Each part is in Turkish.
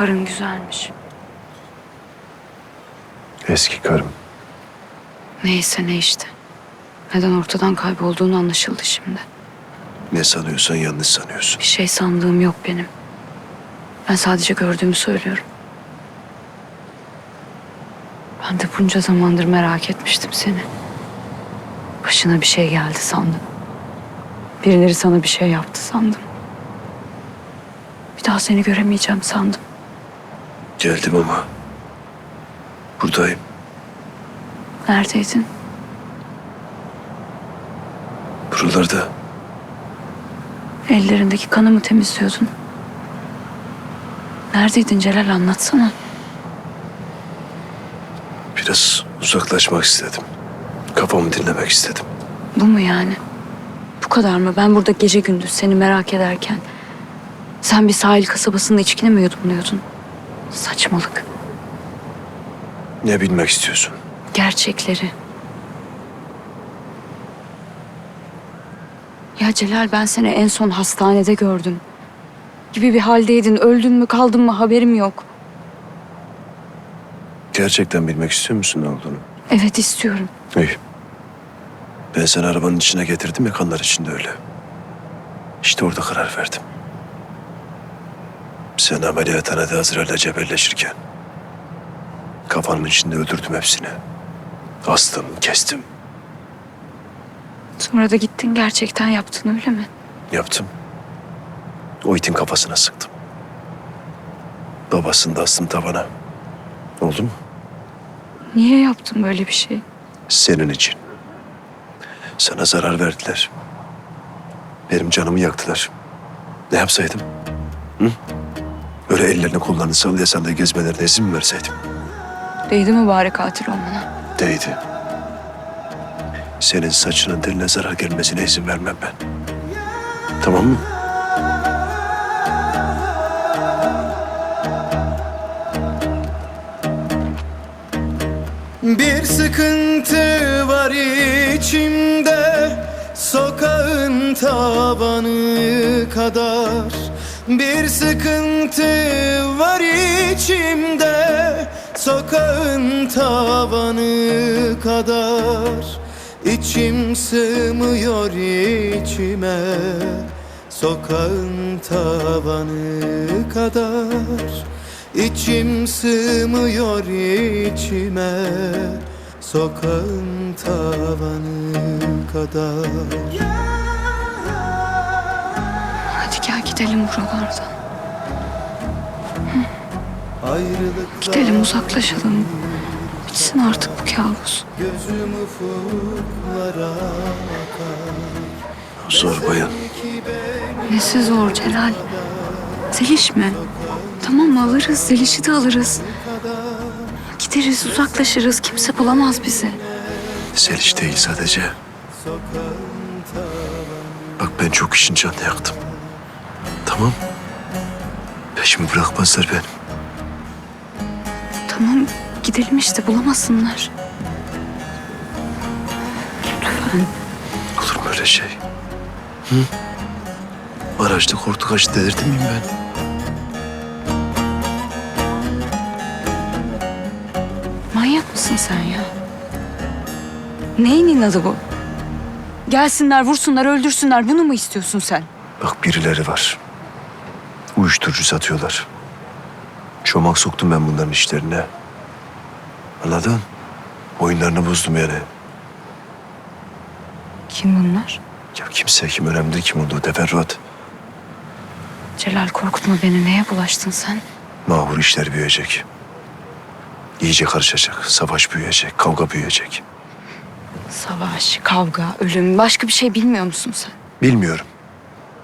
Karın güzelmiş. Eski karım. Neyse ne işte. Neden ortadan kaybolduğunu anlaşıldı şimdi. Ne sanıyorsan yanlış sanıyorsun. Bir şey sandığım yok benim. Ben sadece gördüğümü söylüyorum. Ben de bunca zamandır merak etmiştim seni. Başına bir şey geldi sandım. Birileri sana bir şey yaptı sandım. Bir daha seni göremeyeceğim sandım. Geldim ama buradayım. Neredeydin? Buralarda Ellerindeki kanı mı temizliyordun? Neredeydin Celal anlatsana. biraz uzaklaşmak istedim. Kafamı dinlemek istedim. Bu mu yani? Bu kadar mı? Ben burada gece gündüz seni merak ederken... ...sen bir sahil kasabasında içkini mi yudumluyordun? Saçmalık. Ne bilmek istiyorsun? Gerçekleri. Ya Celal ben seni en son hastanede gördüm. Gibi bir haldeydin. Öldün mü kaldın mı haberim yok. Gerçekten bilmek istiyor musun ne olduğunu? Evet istiyorum. İyi. Ben seni arabanın içine getirdim ya kanlar içinde öyle. İşte orada karar verdim. Sen ameliyathanede Azrail'le cebelleşirken... ...kafanın içinde öldürdüm hepsini. Astım, kestim, Sonra da gittin gerçekten yaptın öyle mi? yaptım. O itin kafasına sıktım. Babasını da astım tavana. Oldu mu? Niye yaptın böyle bir şey? Senin için. Sana zarar verdiler. Benim canımı yaktılar. Ne yapsaydım? Hı? Öyle ellerini kollarını sallayasan da gezmelerine izin mi verseydim? Değdi mi bari katil olmana? Değdi. Senin saçının teline zarar gelmesine izin vermem ben. Tamam mı? Bir sıkıntı var içimde Sokağın tavanı kadar Bir sıkıntı var içimde Sokağın tavanı kadar. İçim sığmıyor içime Sokağın tavanı kadar. İçim sığmıyor içime Sokağın tavanı kadar. Gel gidelim buralardan. Ayrılıkta Gidelim uzaklaşalım. Bitsin artık bu kabus. Zor bayan. Nesi zor Celal? Zeliş mi? Tamam alırız. Zeliş'i de alırız. Gideriz uzaklaşırız. Kimse bulamaz bizi. Seliş değil sadece. Bak ben çok işin canını yaktım. Tamam. Peşimi bırakmazlar benim. Tamam gidelim işte bulamasınlar. Lütfen. Olur mu öyle şey? Hı? Araçta korktu kaçtı delirdi miyim ben? Manyak mısın sen ya? Neyin inadı bu? Gelsinler, vursunlar, öldürsünler. Bunu mu istiyorsun sen? Bak birileri var. Uyuşturucu satıyorlar. Çomak soktum ben bunların işlerine. Anladın? Oyunlarını bozdum yani. Kim bunlar? Ya kimse kim önemli değil kim olduğu teferruat. Celal korkutma beni. Neye bulaştın sen? Mahvur işler büyüyecek. İyice karışacak. Savaş büyüyecek. Kavga büyüyecek. Savaş, kavga, ölüm. Başka bir şey bilmiyor musun sen? Bilmiyorum.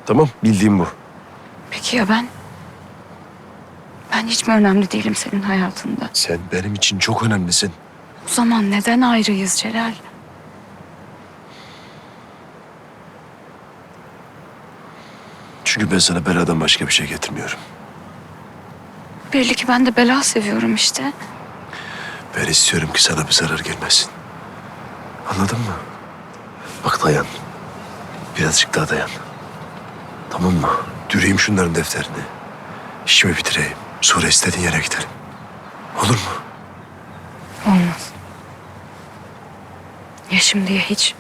Tamam bildiğim bu. Peki ya ben? Ben hiç mi önemli değilim senin hayatında? Sen benim için çok önemlisin. O zaman neden ayrıyız Celal? Çünkü ben sana beladan başka bir şey getirmiyorum. Belli ki ben de bela seviyorum işte. Ben istiyorum ki sana bir zarar gelmesin. Anladın mı? Bak dayan. Birazcık daha dayan. Tamam mı? Düreyim şunların defterini. İşimi bitireyim. Sonra istediğin yere gidelim. Olur mu? Olmaz. Ya şimdi ya hiç.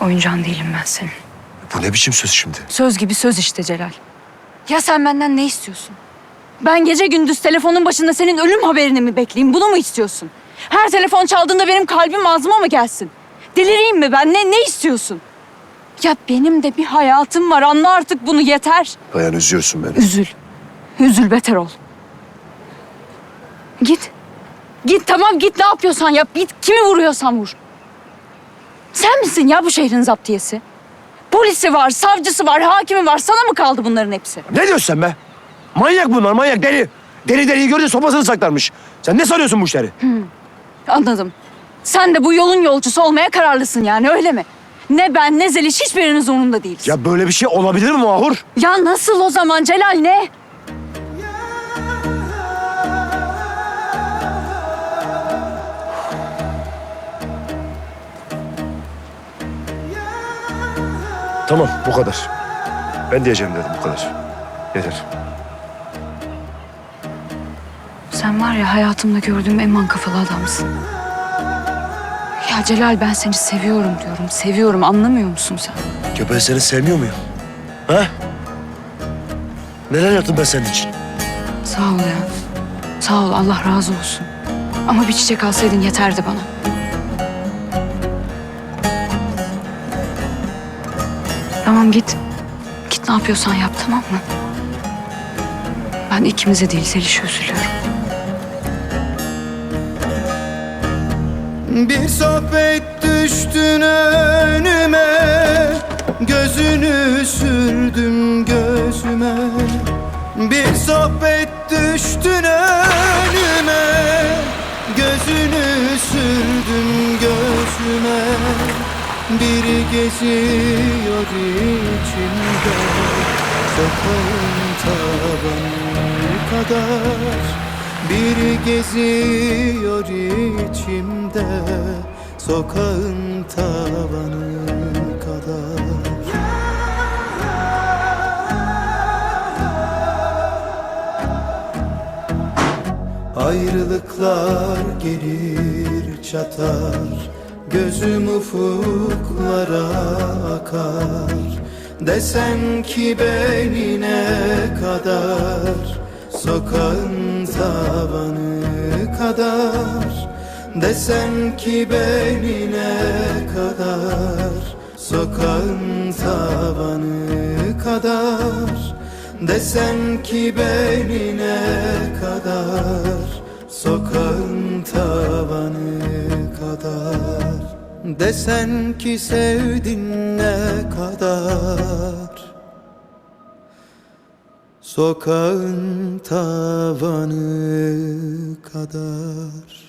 Oyuncağın değilim ben senin. Bu ne biçim söz şimdi? Söz gibi söz işte Celal. Ya sen benden ne istiyorsun? Ben gece gündüz telefonun başında senin ölüm haberini mi bekleyeyim? Bunu mu istiyorsun? Her telefon çaldığında benim kalbim ağzıma mı gelsin? Delireyim mi ben? Ne, ne istiyorsun? Ya benim de bir hayatım var. Anla artık bunu yeter. Bayan üzüyorsun beni. Üzül. Üzül beter ol. Git. Git tamam git ne yapıyorsan yap. Git kimi vuruyorsan vur. Sen misin ya bu şehrin zaptiyesi? Polisi var, savcısı var, hakimi var. Sana mı kaldı bunların hepsi? Ne diyorsun sen be? Manyak bunlar manyak deli. Deli deliyi görünce sopasını saklarmış. Sen ne sanıyorsun bu işleri? Anladım. Sen de bu yolun yolcusu olmaya kararlısın yani öyle mi? Ne ben ne Zeliş hiçbiriniz umurumda değiliz. Ya. Ya böyle bir şey olabilir mi Mahur? nasıl o zaman Celal ne? Tamam bu kadar. Ben diyeceğim dedim bu kadar. Yeter. Sen var ya hayatımda gördüğüm en man kafalı adamsın. Ya Celal ben seni seviyorum diyorum. Seviyorum anlamıyor musun sen? Ya ben seni sevmiyor muyum? Ha? Neler yaptım ben senin için? Sağ ol ya. Sağ ol Allah razı olsun. Ama bir çiçek alsaydın yeterdi bana. Tamam git. Git ne yapıyorsan yap tamam mı? Ben ikimize değil Zeliş'e üzülüyorum. Bir sohbet düştün önüme Gözünü sürdüm gözüme Bir sohbet düştün önüme Gözünü sürdüm gözüme Biri geziyor içimde Sokağın tavanı kadar. Biri geziyor içimde. Sokağın tavanı kadar. Ayrılıklar gelir çatar Gözüm ufuklara akar. Desen ki beni ne kadar? Sokağın tavanı kadar. Desen ki beni ne kadar? Sokağın tavanı kadar. Desen ki beni ne kadar? Sokağın tavanı kadar Desen ki sevdin ne kadar? Sokağın tavanı kadar